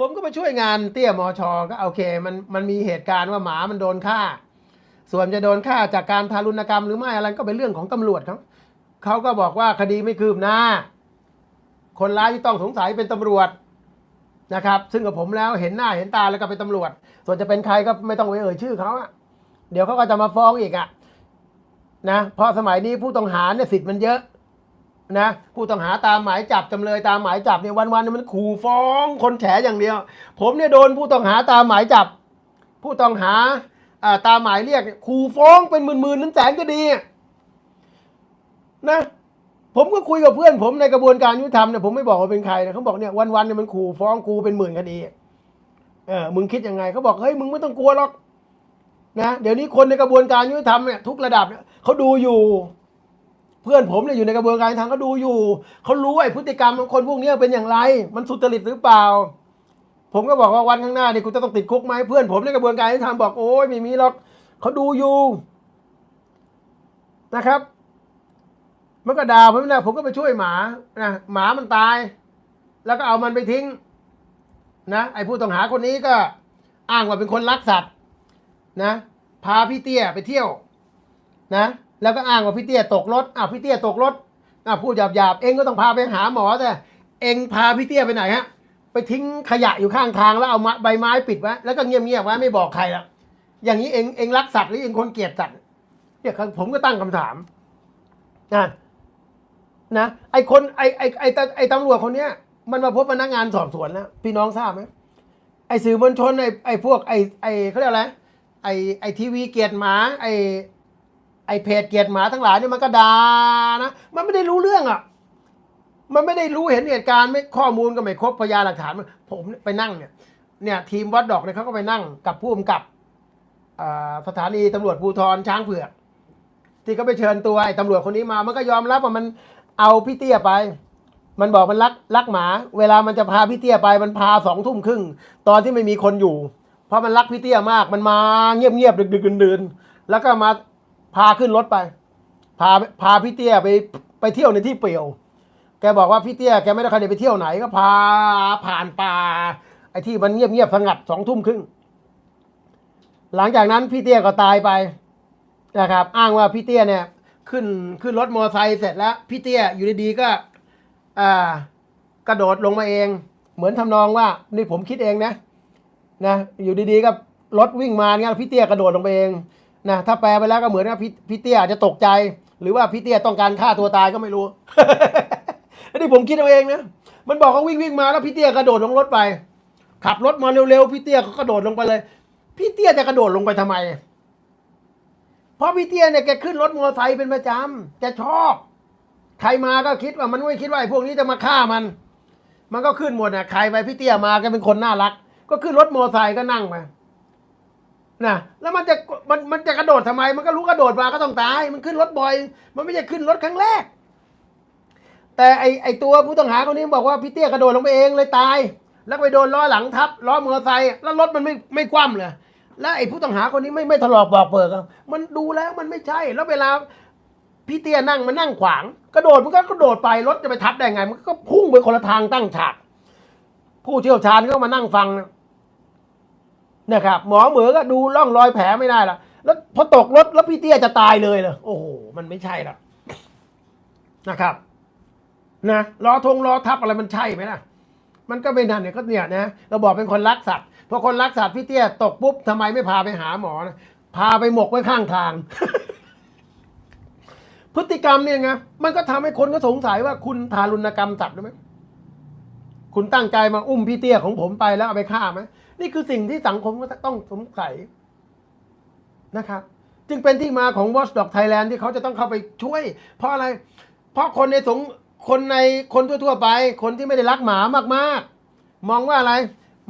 ผมก็ไปช่วยงานเตี้ยมอชอก็โอเคมันมันมีเหตุการณ์ว่าหมามันโดนฆ่า ส่วนจะโดนฆ่าจากการทารุณกรรมหรือไม่อะไรก็เป็นเรื่องของตำรวจเขาเขาก็บอกว่าคดีไม่คืบหน้า คนร้ายที่ต้องสงสัยเป็นตำรวจนะครับ ซึ่งกับผมแล้วเห็นหน้าเห็นตาแล้วก็เป็นตำรวจ ส่วนจะเป็นใครก็ไม่ต้องไปเอ่ยชื่อเขาอะเดี๋ยวเขาก็จะมาฟ้องอีกอะนะเพราะสมัยนี้ผู้ต้องหาเนี่ยสิทธิ์มันเยอะ นะผู้ต้องหาตามหมายจับจำเลยตามหมายจับเนี่ยวันๆเนี่ยมันขู่ฟ้องคนแฉอย่างเดียว ผมเนี่ยโดนผู้ต้องหาตามหมายจับ ผู้ต้องหาตามหมายเรียกขู่ฟ้องเป็นหมื่นๆนั้นแสนก็ดีนะผมก็คุยกับเพื่อนผมในกระบวนการยุติธรรมเนี่ยผมไม่บอกว่าเป็นใครนะเขาบอกเนี่ยวันๆเนี่ยมันขู่ฟ้องกูเป็นหมื่นคดีเออมึงคิดยังไงเขาบอกเฮ้ยมึงไม่ต้องกลัวหรอกนะเดี๋ยวนี้คนในกระบวนการยุติธรรมเนี่ยทุกระดับเนี่ยเขาดูอยู่ เพื่อนผมเนี่ยอยู่ในกระบวนการทางเขาดูอยู่เขารู้ไอ้พฤติกรรมของคนพวกนี้เป็นอย่างไร มันสุจริตหรือเปล่า ผมก็บอกว่าวันข้างหน้านี่กูจะต้องติดคุกไหมเพื่อนผมในกระบวนการที่ทำบอกโอ้ยไม่มีหรอกเขาดูอยู่นะครับ มันก็ด่าผมนะผมก็ไปช่วยหมานะหมามันตาย แล้วก็เอามันไปทิ้ง นะไอ้ผู้ต้องหาคนนี้ก็อ้างว่าเป็นคนรักสัตว์นะ พาพี่เตี้ยไปเที่ยว นะ แล้วก็อ้างว่าพี่เตี้ยตกรถอ้าพี่เตี้ยตกรถอ้าพูดหยาบๆเองก็ต้องพาไปหาหมอแต่เองพาพี่เตี้ยไปไหนฮะ ไปทิ้งขยะอยู่ข้างทางแล้วเอาม้ใบไม้ปิดไว้แล้วก็เงียบๆไว้ไม่บอกใครละอย่างนี้เองเองรักสัตว์หรือเองคนเกลียดสัตว์เนี่ยผมก็ตั้งคำถามนะนะไอคนไอไอไอตไอตำรวจคนเนี้ย มันมาพบพนักงานสอบสวนแล้วพี่น้องทราบไหมไอสื่อมวลชนไอไอพวกไอไอเขาเรียกอะไรไอไอทีวีเกียรติหมาไอ ไอเพจเกียรติหมาทั้งหลายเนี่ยมันก็ด่านะ มันไม่ได้รู้เรื่องอะ มันไม่ได้รู้เห็นเหตุการณ์ไม่ข้อมูลก็ไม่ครบพยานหลักฐาน ผมไปนั่งเนี่ย เนี่ยทีมวัดดอกเนี่ยเขาก็ไปนั่งกับผู้กำกับสถานีตำรวจภูธรช้างเผือก ที่เขาไปเชิญตัวไอ้ตำรวจคนนี้มา มันก็ยอมรับว่ามันเอาพี่เตี้ยไป มันบอกมันรักรักหมา เวลามันจะพาพี่เตี้ยไปมันพาสองทุ่มครึ่งตอนที่ไม่มีคนอยู่ เพราะมันรักพี่เตี้ยมาก มันมาเงียบเงียบดึกดึกดื่นแล้วก็มา พาขึ้นรถไป พาพาพี่เตี้ยไปไปเที่ยวในที่เปลี่ยว แกบอกว่าพี่เตี้ยแกไม่ได้ใครไปเที่ยวไหนก็พาผ่านป่า ไอ้ที่มันเงียบเงียบสงัดสองทุ่มครึ่งหลังจากนั้นพี่เตี้ยก็ตายไปนะครับ อ้างว่าพี่เตี้ยเนี่ย ขึ้นขึ้นรถมอเตอร์ไซค์เสร็จแล้ว พี่เตี้ยอยู่ดีๆก็อ่ากระโดดลงมาเอง เหมือนทำนองว่านี่ผมคิดเองนะนะอยู่ดีๆก็รถวิ่งมาเนี่ยพี่เตี้ยกระโดดลงไปเอง นะถ้าแปลไปแล้วก็เหมือนว่าพี่พี่เตี้ยอาจจะตกใจ หรือว่าพี่เตี้ยต้องการฆ่าตัวตายก็ไม่รู้ อันนี้ผมคิดเอาเองนะมันบอกว่าวิ่งวิ่งมาแล้วพี่เตี้ยกระโดดลงรถไป ขับรถมาเร็วๆพี่เตี้ยก็กระโดดลงไปเลย พี่เตี้ยจะกระโดดลงไปทำไม เพราะพี่เตี้ยเนี่ยแกขึ้นรถมอเตอร์ไซค์เป็นประจำแกชอบ ใครมาก็คิดว่ามันไม่คิดว่าไอ้พวกนี้จะมาฆ่ามัน มันก็ขึ้นหมดนะใครไปพี่เตี้ยมาแกเป็นคนน่ารัก ก็ขึ้นรถมอเตอร์ไซค์ก็นั่งไป นะแล้วมันจะมันมันจะกระโดดทำไม มันก็รู้กระโดดมาก็ต้องตาย มันขึ้นรถบ่อย มันไม่ใช่ขึ้นรถครั้งแรก แต่ไอไอตัวผู้ต้องหาคนนี้บอกว่าพี่เตี้ยกระโดดลงไปเองเลยตาย แล้วไปโดนล้อหลังทับล้อมอเตอร์ไซค์แล้วรถมันไม่ไม่คว่ำเลยแล้วไอ้ผู้ต้องหาคนนี้ไม่ไม่ถลอกบอกเปิกอะมันดูแล้วมันไม่ใช่ แล้วเวลาพี่เตี้ยนั่งมันนั่งขวาง กระโดดมันก็กระโดดไปรถจะไปทับได้ไง มันก็พุ่งไปคนละทางตั้งฉากผู้เชี่ยวชาญก็มานั่งฟังนะ นะครับหมอเหมือก็ดูร่องรอยแผลไม่ได้ละแล้วพอตกรถแล้วพี่เตี้ยจะตายเลยเลยโอ้โหมันไม่ใช่ละนะครับ นะล้อทงล้อทับอะไรมันใช่ไหมล่ะ มันก็ไม่นั่นเนี่ยก็เนี่ยนะเราบอกเป็นคนรักสัตว์พอคนรักสัตว์พี่เตี้ยตกปุ๊บทำไมไม่พาไปหาหมอนะพาไปหมกไว้ข้างทาง พฤติกรรมเนี่ยไงมันก็ทำให้คนก็สงสัยว่าคุณทารุณกรรมสัตว์หรือไหมคุณตั้งใจมาอุ้มพี่เตี้ยของผมไปแล้วเอาไปฆ่าไหม นี่คือสิ่งที่สังคมก็ต้องสงสัยนะครับ จึงเป็นที่มาของ Watchdog Thailand ที่เขาจะต้องเข้าไปช่วย เพราะอะไร เพราะคนในสงคนในคนทั่วๆไป คนที่ไม่ได้รักหมามากๆ มองว่าอะไร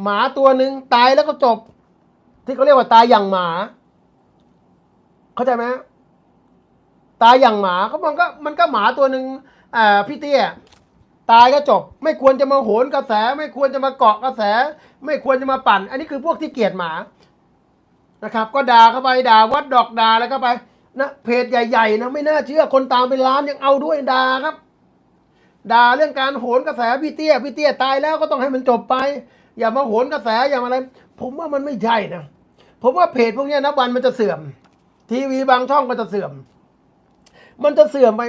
หมาตัวหนึ่งตายแล้วก็จบ ที่เขาเรียกว่าตายอย่างหมา เข้าใจไหมตายอย่างหมาเขามันก็มันก็หมาตัวหนึ่งอ่าพี่เตี้ย ตายก็จบ ไม่ควรจะมาโหนกระแส ไม่ควรจะมาเกาะกระแส ไม่ควรจะมาปั่น อันนี้คือพวกที่เกลียดหมานะครับ ก็ด่าเข้าไปด่าวัดดอกด่าแล้วก็ไปนะเพจใหญ่ๆนะไม่น่าเชื่อคนตามเป็นล้านยังเอาด้วยด่าครับด่าเรื่องการโหนกระแสพี่เตี้ยพี่เตี้ยตายแล้วก็ต้องให้มันจบไป อย่ามาโหนกระแสอย่ามาอะไร ผมว่ามันไม่ใช่นะผมว่าเพจพวกนี้นับวันมันจะเสื่อม ทีวีบางช่องก็จะเสื่อม มันจะเสื่อมไป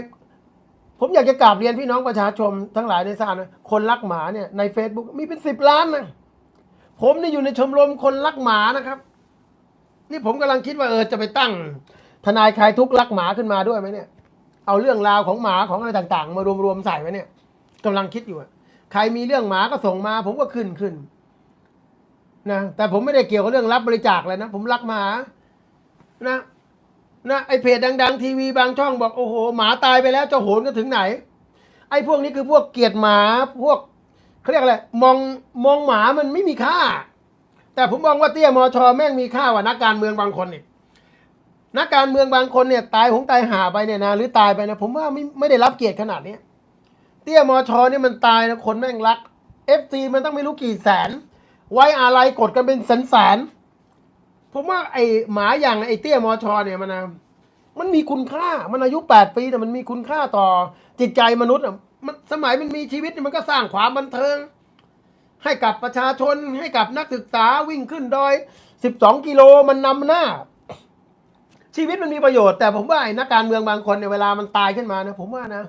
ผมอยากจะกราบเรียนพี่น้องประชาชนทั้งหลายในทราบนะคนรักหมาเนี่ยใน Facebook มีเป็นสิบล้านนะผมนี่อยู่ในชมรมคนรักหมานะครับ นี่ผมกำลังคิดว่าเออจะไปตั้ง ทนายคลายทุกข์รักหมาขึ้นมาด้วยไหมเนี่ย เอาเรื่องราวของหมาของอะไรต่าง ๆ มารวมๆใส่ไว้เนี่ยกำลังคิดอยู่ใครมีเรื่องหมาก็ส่งมา ผมก็ขึ้นขึ้นนะแต่ผมไม่ได้เกี่ยวกับเรื่องรับบริจาคเลยนะ ผมรักหมานะ นะไอเพจดัง ๆ ทีวีบางช่องบอกโอ้โห หมาตายไปแล้วจะโหนกันถึงไหน ไอพวกนี้คือพวกเกลียดหมาพวกเขาเรียกอะไรมองมองหมามันไม่มีค่า แต่ผมมองว่าเตี้ยมอชอแม่งมีค่ากว่านักการเมืองบางคนอีกนักการเมืองบางคนเนี่ยตายหงตายหาไปเนี่ยนะหรือตายไปนะผมว่าไม่ไม่ได้รับเกียรติขนาดนี้เตี้ยมอชอเนี่ยมันตายนะคนแม่งรักเอฟซีมันต้องไม่รู้กี่แสน ไว้อะไรกดกันเป็นแสนแสน ผมว่าไอหมาอย่างไอเตี้ยมอชอเนี่ยมันนะมันมีคุณค่ามันอายุแปดปีแต่มันมีคุณค่าต่อจิตใจมนุษย์อะมันสมัยมันมีชีวิตมันก็สร้างความบันเทิง ให้กับประชาชนให้กับนักศึกษาวิ่งขึ้นดอยสิบสองกิโลมันนำหน้า ชีวิตมันมีประโยชน์ แต่ผมว่าไอ้นักการเมืองบางคนเนี่ยเวลามันตายขึ้นมานะผมว่านะ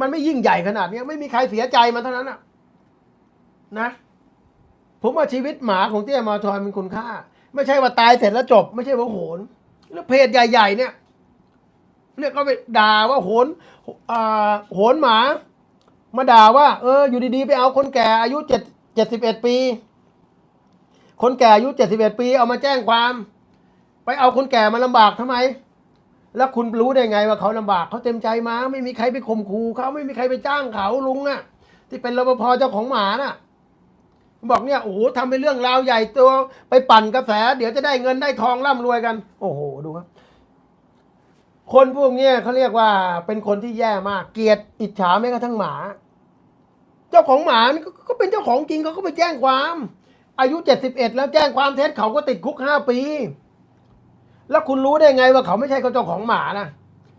มันไม่ยิ่งใหญ่ขนาดนี้ไม่มีใครเสียใจมันเท่านั้นนะนะ ผมว่าชีวิตหมาของเตี้ยมาทอยมันคุณค่า ไม่ใช่ว่าตายเสร็จแล้วจบ ไม่ใช่ว่าโหนแล้วเพจใหญ่ ๆ เนี่ยเนี่ยก็ไปด่าว่าโหนอ่าโหนหมา มาด่าว่า เออ อยู่ดีๆ ไปเอาคนแก่อายุเจ็ดเจ็ดสิบเอ็ดปี คนแก่อายุเจ็ดสิบเอ็ดปี เอามาแจ้งความ ไปเอาคนแก่มาลำบากทำไม แล้วคุณรู้ได้ไงว่าเขาลำบากเขาเต็มใจมา ไม่มีใครไปข่มขู่เขาไม่มีใครไปจ้างเขาลุงอะที่เป็นรปภเจ้าของหมาน่ะ บอกเนี่ยโอ้โหทำเป็นเรื่องราวใหญ่ตัวไปปั่นกระแส เดี๋ยวจะได้เงินได้ทองร่ำรวยกัน โอ้โหดูครับ คนพวกเนี้ยเขาเรียกว่าเป็นคนที่แย่มาก เกลียดอิจฉาแม้กระทั่งหมา เจ้าของหมานี่ก็ก็เป็นเจ้าของจริงเขาก็ไปแจ้งความ อายุเจ็ดสิบเอ็ดแล้วแจ้งความเท็จเขาก็ติดคุกห้าปี แล้วคุณรู้ได้ไงว่าเขาไม่ใช่เขาเจ้าของหมานะ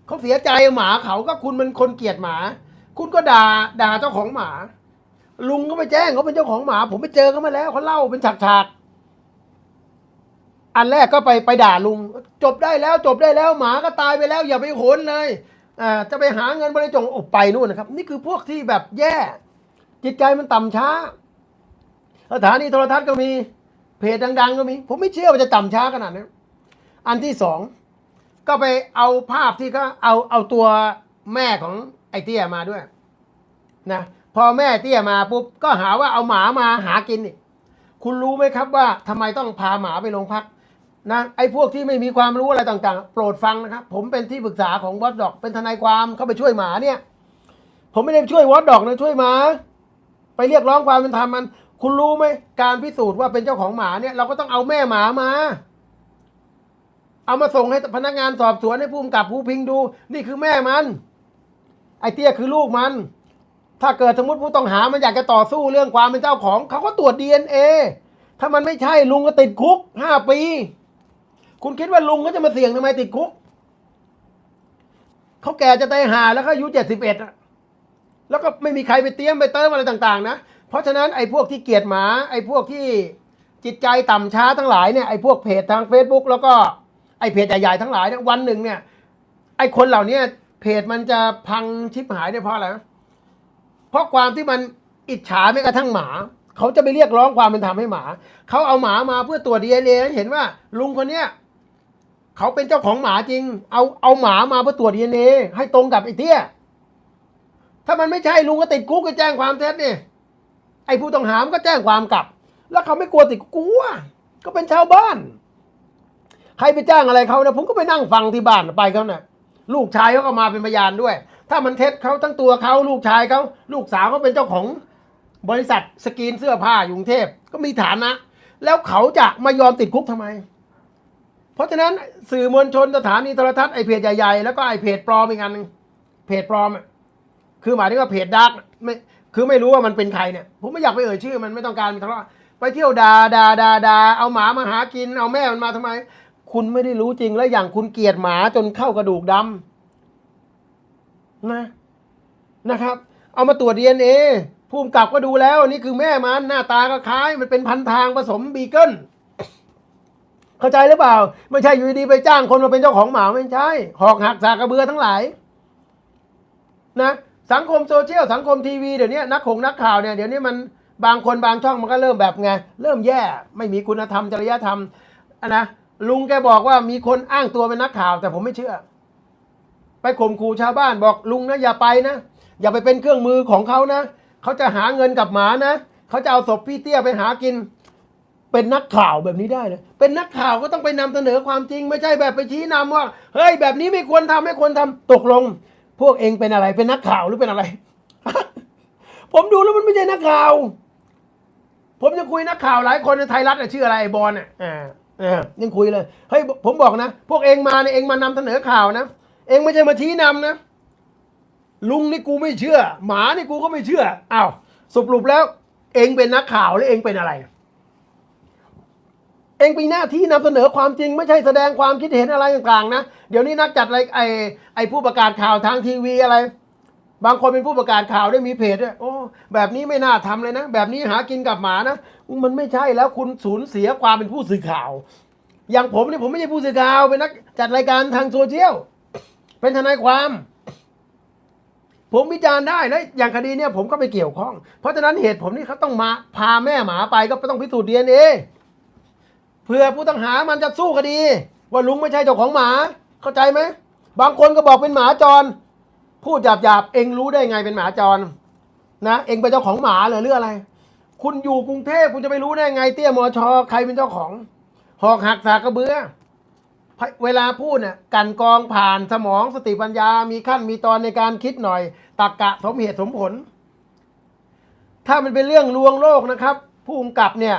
เขาเสียใจหมาเขาก็คุณเป็นคนเกลียดหมา คุณก็ด่าด่าเจ้าของหมา ลุงก็ไปแจ้งเขาเป็นเจ้าของหมา ผมไปเจอเขามาแล้วเขาเล่าเป็นฉากๆอันแรกก็ไปไปด่าลุง จบได้แล้วจบได้แล้วหมาก็ตายไปแล้ว อย่าไปโหนเลยอ่าจะไปหาเงินบริจงอไปนู่นนะครับ นี่คือพวกที่แบบแย่ จิตใจมันต่ำช้าสถานีโทรทัศน์ก็มีเพจดัง ๆ ก็มี ผมไม่เชื่อว่าจะต่ำช้าขนาดนั้นอันที่สองก็ไปเอาภาพที่เขาเอาเอาตัวแม่ของไอ้เตี้ยมาด้วย นะ พอแม่เตี้ยมาปุ๊บก็หาว่าเอาหมามาหากินนี่คุณรู้ไหมครับว่าทำไมต้องพาหมาไปโรงพักนะไอ้พวกที่ไม่มีความรู้อะไรต่างๆ โปรดฟังนะครับ ผมเป็นที่ปรึกษาของวอดดอก เป็นทนายความเข้าไปช่วยหมาเนี่ย ผมไม่ได้ช่วยวอดดอกนะช่วยหมา ไปเรียกร้องความเป็นธรรมมัน คุณรู้ไหมการพิสูจน์ว่าเป็นเจ้าของหมาเนี่ย เราก็ต้องเอาแม่หมามา เอามาส่งให้พนักงานสอบสวนให้ผู้กำกับผู้พิงดู นี่คือแม่มัน ไอ้เตี้ยคือลูกมัน ถ้าเกิดสมมติผู้ต้องหามันอยากจะต่อสู้เรื่องความเป็นเจ้าของ เขาก็ตรวจดีเอ็นเอถ้ามันไม่ใช่ลุงก็ติดคุกห้าปี คุณคิดว่าลุงก็จะมาเสี่ยงทำไมติดคุก เขาแก่จะตายหาแล้วเขาอายุเจ็ดสิบเอ็ดแล้วก็ไม่มีใครไปเตี้ยมไปเติมอะไรต่าง ๆ นะ เพราะฉะนั้นไอ้พวกที่เกลียดหมา ไอ้พวกที่จิตใจต่ำช้าทั้งหลายเนี่ยไอ้พวกเพจทาง Facebook แล้วก็ไอ้เพจใหญ่ๆทั้งหลายเนี่ยวันหนึ่งเนี่ย ไอ้คนเหล่านี้เพจมันจะพังชิบหายเนี่ยเพราะอะไร เพราะความที่มันอิจฉาแม้กระทั่งหมาเขาจะไปเรียกร้องความเป็นธรรมให้หมา เขาเอาหมามาเพื่อตรวจดีเอ็นเอเห็นว่า ลุงคนเนี้ยเขาเป็นเจ้าของหมาจริง เอาเอาหมามาเพื่อตรวจดีเอ็นเอให้ตรงกับไอ้เตี้ย ถ้ามันไม่ใช่ลุงก็ติดคุกก็แจ้งความเท็จนี่ไอ้ผู้ต้องหามก็แจ้งความกลับ แล้วเขาไม่กลัวติดกลัว ก็เป็นชาวบ้าน ใครไปจ้างอะไรเขานะผมก็ไปนั่งฟังที่บ้านไปเขาเนะ่ะลูกชายเขาก็มาเป็นพยานด้วย ถ้ามันเท็จเขาทั้งตัวเขาลูกชายเขาลูกสาวเขาเป็นเจ้าของบริษัทสกรีนเสื้อผ้าอยู่กรุงเทพก็มีฐานะ แล้วเขาจะมายอมติดคุกทำไม เพราะฉะนั้นสื่อมวลชนสถานีโทรทัศน์ไอเพจใหญ่ๆ แล้วก็ไอเพจปลอมอีกอันหนึงเพจปลอม คือหมายถึงว่าเพจดักไม่คือไม่รู้ว่ามันเป็นใครเนี่ย ผมไม่อยากไปเอ่ยชื่อมันไม่ต้องการมีทะเลาะไปเที่ยวดาดาดาดาเอาหมามาหากิน เอาแม่มันมาทำไม คุณไม่ได้รู้จริงแล้วอย่างคุณเกลียดหมาจนเข้ากระดูกดำ นะนะครับ เอามาตรวจ DNA ภูมิกับก็ดูแล้วนี่คือแม่มันหน้าตาก็คล้ายมันเป็นพันทางผสมบีเกิลเข้าใจหรือเปล่า ไม่ใช่อยู่ดีๆไปจ้างคนมาเป็นเจ้าของหมาไม่ใช่หอกหักสากกระเบือทั้งหลาย นะ สังคมโซเชียลสังคมทีวีเดี๋ยวนี้นักขงนักข่าวเนี่ยเดี๋ยวนี้มันบางคนบางช่องมันก็เริ่มแบบไงเริ่มแย่ไม่มีคุณธรรมจริยธรรมอะนะลุงแกบอกว่ามีคนอ้างตัวเป็นนักข่าว แต่ผมไม่เชื่อ ไปข่มขู่ชาวบ้านบอกลุงนะอย่าไปนะ อย่าไปเป็นเครื่องมือของเขานะเขาจะหาเงินกับหมานะเขาจะเอาศพพี่เตี้ยไปหากิน เป็นนักข่าวแบบนี้ได้เลยเป็นนักข่าวก็ต้องไปนำเสนอความจริง ไม่ใช่แบบไปชี้นำว่าเฮ้ยแบบนี้ไม่ควรทำไม่ควรทำตกลง พวกเองเป็นอะไรเป็นนักข่าวหรือเป็นอะไร ผมดูแล้วมันไม่ใช่นักข่าว ผมจะคุยนักข่าวหลายคนในไทยรัฐอะชื่ออะไรไอ้บอลอะอ่าอ่ายังคุยเลยเฮ้ยผมบอกนะ พวกเองมาเนี่ยเองมานำเสนอข่าวนะ เองไม่ใช่มาชี้นำนะ ลุงนี่กูไม่เชื่อ หมานี่กูก็ไม่เชื่ออ้าวสรุปแล้ว เองเป็นนักข่าวหรือเองเป็นอะไร เองมีหน้าที่นำเสนอความจริง ไม่ใช่แสดงความคิดเห็นอะไรต่างๆนะเดี๋ยวนี้นักจัดอะไรไอ้ไอ้ผู้ประกาศข่าวทางทีวีอะไร บางคนเป็นผู้ประกาศข่าวได้มีเพจด้วยโอ้แบบนี้ไม่น่าทำเลยนะ แบบนี้หากินกับหมานะมันไม่ใช่แล้วคุณสูญเสียความเป็นผู้สื่อข่าว อย่างผมเนี่ยผมไม่ใช่ผู้สื่อข่าวเป็นนักจัดรายการทางโซเชียล เป็นทนายความ ผมวิจารณ์ได้นะอย่างคดีเนี่ยผมก็ไปเกี่ยวข้อง เพราะฉะนั้นเหตุผมนี่เขาต้องมาพาแม่หมาไปก็ต้องพิสูจน์ดีเอ็นเอเพื่อผู้ต้องหามันจะสู้คดี ว่าลุงไม่ใช่เจ้าของหมา เข้าใจไหมบางคนก็บอกเป็นหมาจร พูดหยาบหยาบเองรู้ได้ไงเป็นหมาจร นะเองเป็นเจ้าของหมาเหรอหรืออะไร คุณอยู่กรุงเทพคุณจะไปรู้ได้ไงเตี้ยมอชอใครเป็นเจ้าของ หอกหักสากกระเบือ เวลาพูดเนี่ยกันกองผ่านสมองสติปัญญามีขั้นมีตอนในการคิดหน่อยตักกะสมเหตุสมผล ถ้ามันเป็นเรื่องลวงโลกนะครับ ผู้กำกับเนี่ย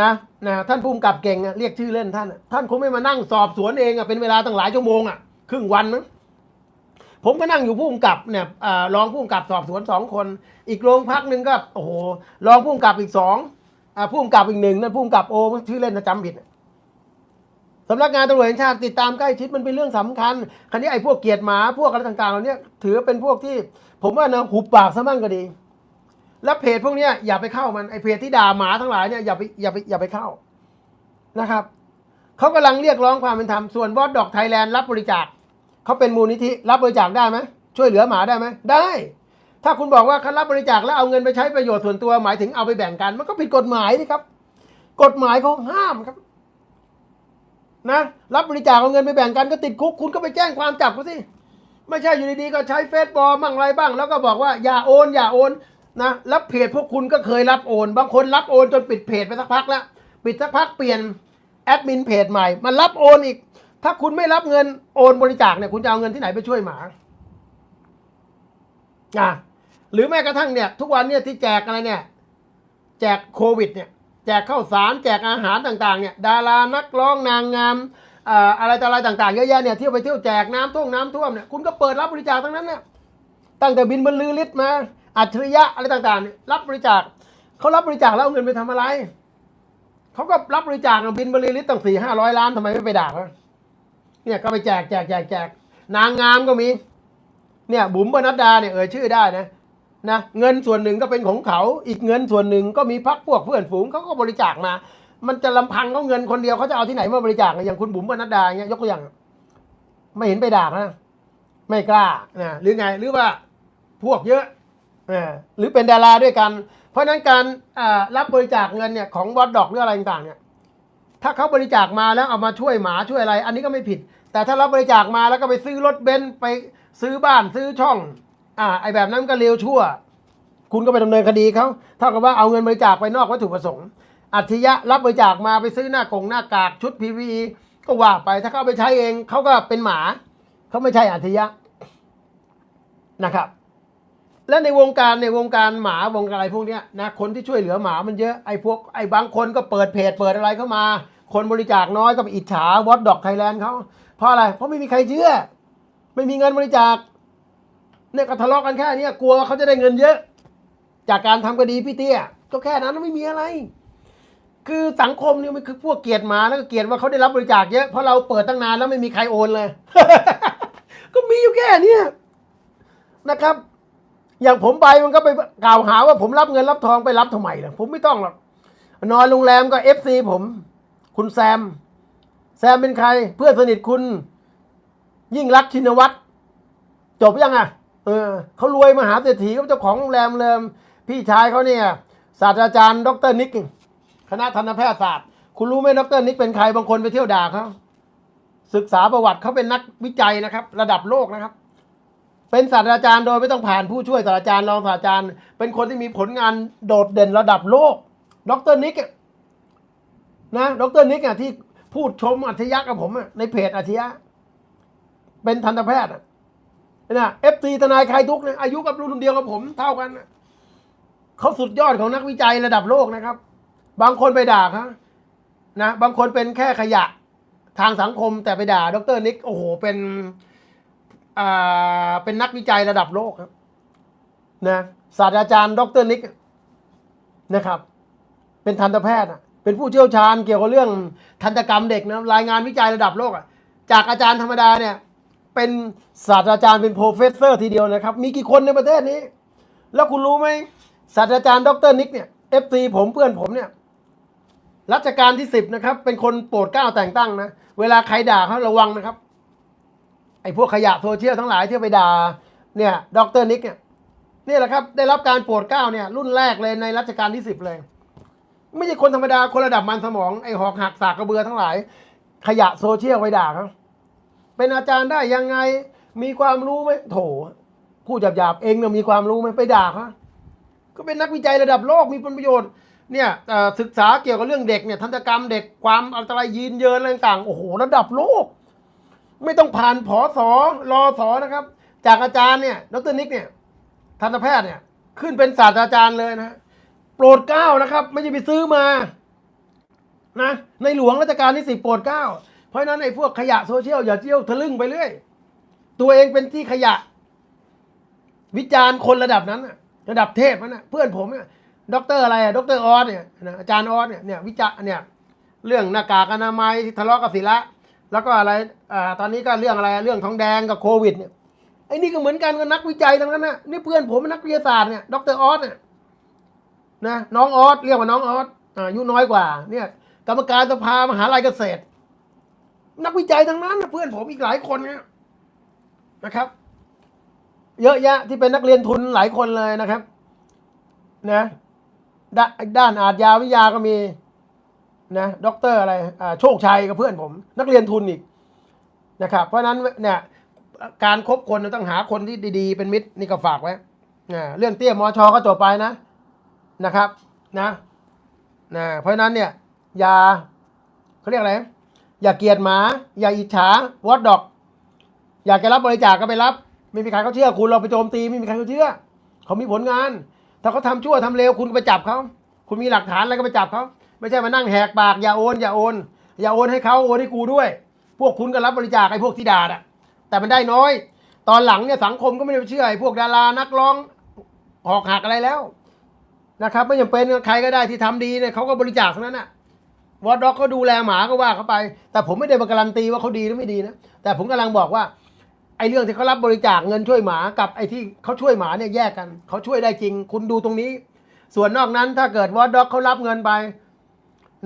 นะนะท่านผู้กำกับเก่งอะเรียกชื่อเล่นท่าน ท่านคงไม่มานั่งสอบสวนเองอะเป็นเวลาตั้งหลายชั่วโมงอะครึ่งวันมั้งผมก็นั่งอยู่ผู้กำกับเนี่ยรองผู้กำกับสอบสวนสองคน อีกโรงพักหนึ่งก็โอ้โหรองผู้กำกับอีกสองผู้กำกับอีกหนึ่งนั่นผู้กำกับโอ้ชื่อเล่นนะจำผิด สำนักงานตำรวจแห่งชาติติดตามใกล้ชิดมันเป็นเรื่องสำคัญคราวนี้ไอ้พวกเกียรติหมาพวกอะไรต่างๆเหล่านี้ถือเป็นพวกที่ ผมว่านะหุบปากซะมั่งก็ดี แล้วเพจพวกนี้อย่าไปเข้ามันไอ้เพจที่ด่าหมาทั้งหลายเนี่ยอย่าไปอย่าไปอย่าไปเข้านะครับเขากำลังเรียกร้องความเป็นธรรมส่วนวอดดอกไทยแลนด์รับบริจาคเขาเป็นมูลนิธิรับบริจาคได้ไหมช่วยเหลือหมาได้ไหมได้ ถ้าคุณบอกว่าเขารับบริจาคแล้วเอาเงินไปใช้ประโยชน์ส่วนตัวหมายถึงเอาไปแบ่งกัน มันก็ผิดกฎหมายนี่ครับ กฎหมายเขาห้ามครับ นะ รับบริจาคเอาเงินไปแบ่งกันก็ติดคุก คุณก็ไปแจ้งความจับเขาสิ ไม่ใช่อยู่ดีๆก็ใช้เฟซบอลบ้างอะไรบ้าง แล้วก็บอกว่าอย่าโอนอย่าโอนนะแล้วเพจพวกคุณก็เคยรับโอน บางคนรับโอนจนปิดเพจไปสักพักแล้วปิดสักพักเปลี่ยนแอดมินเพจใหม่มารับโอนอีก ถ้าคุณไม่รับเงินโอนบริจาคเนี่ยคุณจะเอาเงินที่ไหนไปช่วยหมาอะหรือแม้กระทั่งเนี่ย ทุกวันเนี่ยที่แจกอะไรเนี่ย แจกโควิดเนี่ย แจกข้าวสารแจกอาหารต่างๆเนี่ยดารานักร้องนางงามอะไรต่ออะไรต่างๆเยอะแยะเนี่ยเที่ยวไปเที่ยวแจกน้ำท่วมน้ำท่วมเนี่ยคุณก็เปิดรับบริจาคทั้งนั้นเนี่ยตั้งแต่บินบรรลือฤทธิ์มาอัจฉริยะอะไรต่างๆ รับบริจาคเขารับบริจาคแล้วเอาเงินไปทำอะไรเขาก็รับบริจาคบินบรรลือฤทธิ์ตั้งสี่ห้าร้อยล้านทำไมไม่ไปด่าเขาเนี่ยก็ไปแจกแจกแจกแจกนางงามก็มี เนี่ยบุ๋มบรรณดาเนี่ยเอ่ยชื่อได้นะ นะเงินส่วนหนึ่งก็เป็นของเขา อีกเงินส่วนหนึ่งก็มีพักพวกเพื่อนฝูงเขาก็บริจาคมา มันจะลำพังเขาเงินคนเดียวเขาจะเอาที่ไหนมาบริจาคอย่างคุณบุ๋มบรรณดาเงี้ยยกตัวอย่าง ไม่เห็นไปด่านะไม่กล้านะหรือไงหรือว่าพวกเยอะนะหรือเป็นดาราด้วยกัน เพราะฉะนั้นการรับบริจาคเงินเนี่ยของวอดดอกหรืออะไรต่างๆเนี่ยถ้าเขาบริจาคมาแล้วเอามาช่วยหมาช่วยอะไร อันนี้ก็ไม่ผิด แต่ถ้ารับบริจาคมาแล้วก็ไปซื้อรถเบนซ์ไปซื้อบ้านซื้อช่อง อ่าไอแบบนั้นก็เลวชั่ว คุณก็ไปดำเนินคดีเขาเท่ากับว่าเอาเงินบริจาคไปนอกวัตถุประสงค์ อัจฉริยะรับบริจาคมาไปซื้อหน้ากงหน้ากากชุด PPE ก็ว่าไปถ้าเขาเอาไปใช้เองเขาก็เป็นหมาเขาไม่ใช่อัจฉริยะนะครับ และในวงการในวงการหมาวงการอะไรพวกเนี้ยนะคนที่ช่วยเหลือหมามันเยอะไอ้พวกไอ้บางคนก็เปิดเพจเปิดอะไรเข้ามา คนบริจาคน้อยก็ไปอิจฉาวอตดอกไทยแลนด์เขาเพราะอะไร เพราะไม่มีใครเชื่อ ไม่มีเงินบริจาค เนี่ยก็ทะเลาะกันแค่เนี้ยกลัวเขาจะได้เงินเยอะ จากการทำคดีพี่เตี้ยก็แค่นั้นไม่มีอะไร คือสังคมเนี่ยมันคือพวกเกลียดหมาแล้วก็เกลียดว่าเขาได้รับบริจาคเยอะเพราะเราเปิดตั้งนานแล้วไม่มีใครโอนเลย ก็มีอยู่แค่เนี้ยนะครับ อย่างผมไปมันก็ไปกล่าวหาว่าผมรับเงินรับทองไปรับทำไมล่ะผมไม่ต้องหรอกนอนโรงแรมก็เอฟซีผม คุณแซม แซมเป็นใคร เพื่อนสนิทคุณ ยิ่งรักชินวัตรจบยังอะ ออเขารวยมหาเศรษฐีเขาเจ้าของโรงแรมเริมพี่ชายเขาเนี่ยศาสตราจารย์ ดรนิก คณะทันตแพทยศาสตร์ คุณรู้ไหมดรนิกเป็นใครบางคนไปเที่ยวด่าเขาศึกษาประวัติเขาเป็นนักวิจัยนะครับ ระดับโลกนะครับ เป็นศาสตราจารย์โดยไม่ต้องผ่านผู้ช่วยศาสตราจารย์รองศาสตราจารย์ เป็นคนที่มีผลงานโดดเด่นระดับโลก ดรนิกอะนะ ดรนิกอะที่พูดชมอัจฉริยะกับผมในเพจอัจฉริยะเป็นทันตแพทย์ นะเอฟซีทนายใครทุกเนี่ยอายุกับรุ่นเดียวกับผมเท่ากันอะเขาสุดยอดของนักวิจัยระดับโลกนะครับ บางคนไปด่าเขานะบางคนเป็นแค่ขยะทางสังคมแต่ไปด่า ดรนิกโอ้โหเป็นอ่าเป็นนักวิจัยระดับโลกครับนะศาสตราจารย์ ดรนิกนะครับ เป็นทันตแพทย์เป็นผู้เชี่ยวชาญเกี่ยวกับเรื่องทันตกรรมเด็กนะรายงานวิจัยระดับโลกอะจากอาจารย์ธรรมดาเนี่ย เป็นศาสตราจารย์เป็นโปรเฟสเซอร์ทีเดียวนะครับ มีกี่คนในประเทศนี้ แล้วคุณรู้ไหมศาสตราจารย์ดรนิกเนี่ยเอฟซีผมเพื่อนผมเนี่ยรัชกาลที่สิบนะครับ เป็นคนโปรดเกล้าแต่งตั้งนะ เวลาใครด่าเขาระวังนะครับ ไอ้พวกขยะโซเชียลทั้งหลายที่ไปด่าเนี่ยดรนิกเนี่ยนี่แหละครับ ได้รับการโปรดเกล้าเนี่ย รุ่นแรกเลยในรัชกาลที่สิบเลย ไม่ใช่คนธรรมดาคนระดับมันสมองไอ้หอกหักสากกระเบือทั้งหลาย ขยะโซเชียลไปด่าเขา เป็นอาจารย์ได้ยังไง มีความรู้ไหมโถพูดหยาบๆเองเนี่ยมีความรู้ไหมไปด่าเขาก็เป็นนักวิจัยระดับโลกมีผลประโยชน์เนี่ยศึกษาเกี่ยวกับเรื่องเด็กเนี่ยทันตกรรมเด็กความอันตรายยีนเยินอะไรต่างๆโอ้โหระดับโลก ไม่ต้องผ่านผอสอรอสอนะครับ จากอาจารย์เนี่ยดรนิกเนี่ยทันตแพทย์เนี่ยขึ้นเป็นศาสตราจารย์เลยนะโปรดเก้านะครับ ไม่ใช่ไปซื้อมานะในหลวงรัชกาลที่สิบโปรดเก้า เพราะฉะนั้นไอ้พวกขยะโซเชียลอย่าเที่ยวทะลึ่งไปเรื่อย ตัวเองเป็นที่ขยะ วิจารณ์คนระดับนั้นระดับเทพนั่นน่ะเพื่อนผมเนี่ยด็อกเตอร์อะไรอะด็อกเตอร์ออสเนี่ยนะอาจารย์ออสเนี่ยเนี่ยวิจารณ์เนี่ยเรื่องหน้ากากอนามัยทะเลาะกับศิละ แล้วก็อะไรอ่าตอนนี้ก็เรื่องอะไรเรื่องทองแดงกับโควิดเนี่ยไอ้นี่ก็เหมือนกันกับนักวิจัยทั้งนั้นนะนี่เพื่อนผมเป็นนักวิทยาศาสตร์เนี่ยด็อกเตอร์ออสเนี่ยนะน้องออสเรียกว่าน้องออสอาอายุน้อยกว่าเนี่ยกรรมการสภามหาลัยเกษตร นักวิจัยทั้งนั้นนะเพื่อนผมอีกหลายคนเนี่ยนะครับ เยอะแยะที่เป็นนักเรียนทุนหลายคนเลยนะครับนะดด้านอาทยาวิทยาก็มีนะด็อกเตอร์อะไรโชคชัยกับเพื่อนผม นักเรียนทุนอีกนะครับ เพราะนั้นเนี่ยการคบคนต้องหาคนที่ดีๆ เป็นมิตรนี่ก็ฝากไว้นะเรื่องเตี้ยมอชอก็จบไปนะนะครับนะนะเพราะนั้นเนี่ยยาเขาเรียกอะไร อย่าเกลียดหมา อย่าอิจฉาวอดดอก อยากจะรับบริจาคก็ไปรับ ไม่มีใครเขาเชื่อคุณเราไปโจมตีไม่มีใครเขาเชื่อ เขามีผลงาน ถ้าเขาทำชั่วทำเลวคุณก็ไปจับเขา คุณมีหลักฐานอะไรก็ไปจับเขาไม่ใช่มานั่งแหกปากอย่าโอนอย่าโอน อย่าโอนให้เขาโอนให้กูด้วย พวกคุณก็รับบริจาคไอ้พวกที่ด่าอะแต่มันได้น้อย ตอนหลังเนี่ยสังคมก็ไม่ได้เชื่อไอ้พวกดารานักร้องหอกหักอะไรแล้วนะครับไม่จำเป็นใครก็ได้ที่ทำดีเนี่ยเขาก็บริจาคทั้งนั้นน่ะ วอดด็อกเขาดูแลหมาก็ว่าเขาไป แต่ผมไม่ได้มาการันตีว่าเขาดีหรือไม่ดีนะแต่ผมกำลังบอกว่าไอ้เรื่องที่เขารับบริจาคเงินช่วยหมากับไอ้ที่เขาช่วยหมาเนี่ยแยกกันเขาช่วยได้จริง คุณดูตรงนี้ ส่วนนอกนั้นถ้าเกิดวอดด็อกเขารับเงินไป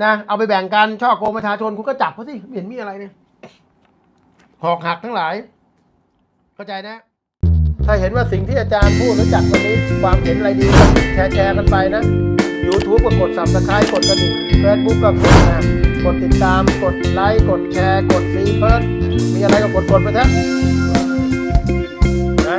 นะเอาไปแบ่งกันช่อโกงประชาชนคุณก็จับเขาสิเห็นมีอะไรเนี่ยหอกหักทั้งหลาย เข้าใจนะ ถ้าเห็นว่าสิ่งที่อาจารย์พูดหรือจัดวันนี้ความเห็นอะไรดีแชร์แชร์กันไปนะ YouTube ก็กด subscribe กดกระดิ่ง Facebook ก็กดนะกดติดตาม กดไลค์ กดแชร์ กดซีเพิร์ดมีอะไรก็กดกดไปเถอะนะ